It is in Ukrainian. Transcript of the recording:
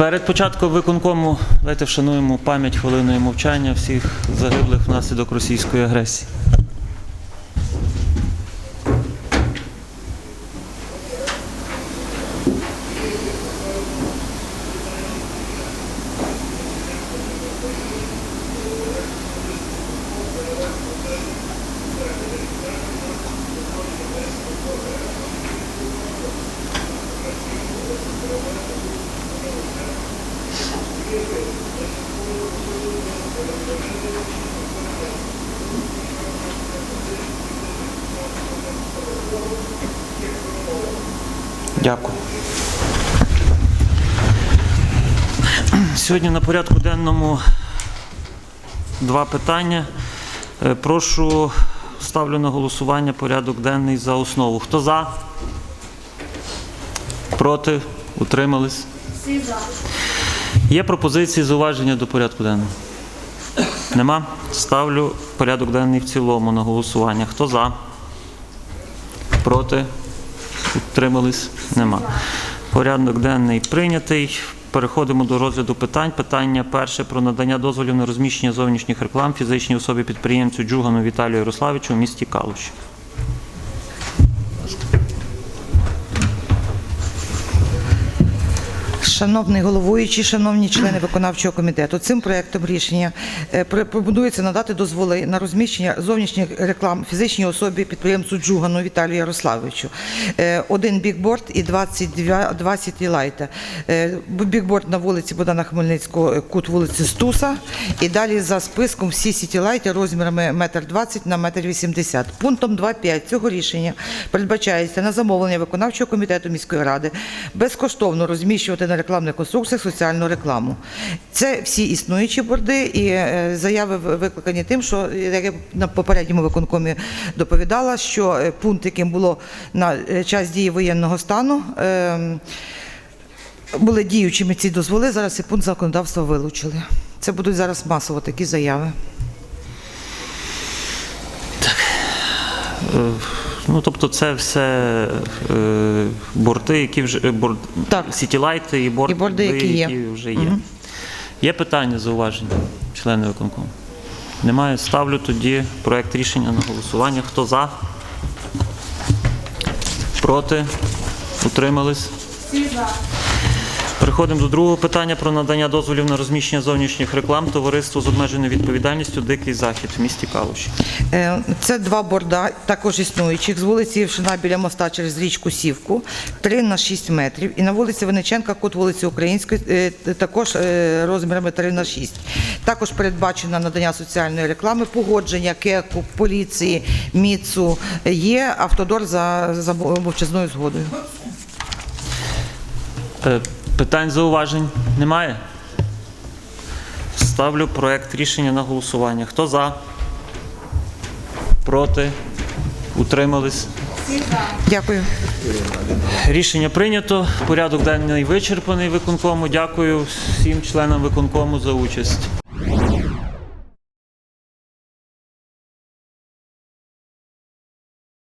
Перед початком виконкому давайте вшануємо пам'ять хвилиною мовчання всіх загиблих внаслідок російської агресії. Дякую. Сьогодні на порядку денному два питання. Е, Прошу ставлю на голосування порядок денний за основу. Хто за? Проти? Утримались? Всі за. Є пропозиції зауваження до порядку денного? Нема? Ставлю порядок денний в цілому на голосування. Хто за? Проти? Утримались? Нема. Порядок денний прийнятий. Переходимо до розгляду питань. Питання перше про надання дозволів на розміщення зовнішніх реклам фізичній особі підприємцю Джугану Віталію Ярославичу в місті Калуші. Шановний головуючий, шановні члени виконавчого комітету, цим проектом рішення е, пропонується надати дозволи на розміщення зовнішніх реклам фізичній особі підприємцю Джугану Віталію Ярославовичу. Е, Один бікборд і 22 два сітілайта. Е, Бікборд на вулиці Богдана Хмельницького, кут вулиці Стуса. І далі за списком всі сітілайти розмірами 1,20 на 1,80 м. Пунктом 2.5 цього рішення передбачається на замовлення виконавчого комітету міської ради безкоштовно розміщувати на рекламних конструкціях соціальну рекламу. Це всі існуючі борди і е, заяви викликані тим, що як я на попередньому виконкомі доповідала, що е, пункт, яким було на е, час дії воєнного стану. ем, були діючими ці дозволи, зараз цей пункт законодавства вилучили. Це будуть зараз масово такі заяви. Е, Ну, тобто, це все е, борти, які вже борт Так. сітілайти і борти, І борди, які є. вже є. Є питання, зауваження, члени виконкому? Немає. Ставлю тоді проект рішення на голосування. Хто за? Проти? Утримались? Всі за. Переходимо до другого питання про надання дозволів на розміщення зовнішніх реклам товариству з обмеженою відповідальністю Дикий Захід в місті Калуші. Е, Це два борда, також існуючих, з вулиці Євшина біля моста через річку Сівку, 3 на 6 метрів. І на вулиці Винниченка, кут вулиці Української, е, також е, розмірами 3 на 6. Також передбачено надання соціальної реклами, погодження КЕКу, поліції, МІЦу. Є автодор за, за мовчазною згодою. Питань зауважень немає? Ставлю проект рішення на голосування. Хто за? Проти? Утримались? Дякую. Рішення прийнято. Порядок денний вичерпаний виконкому. Дякую всім членам виконкому за участь.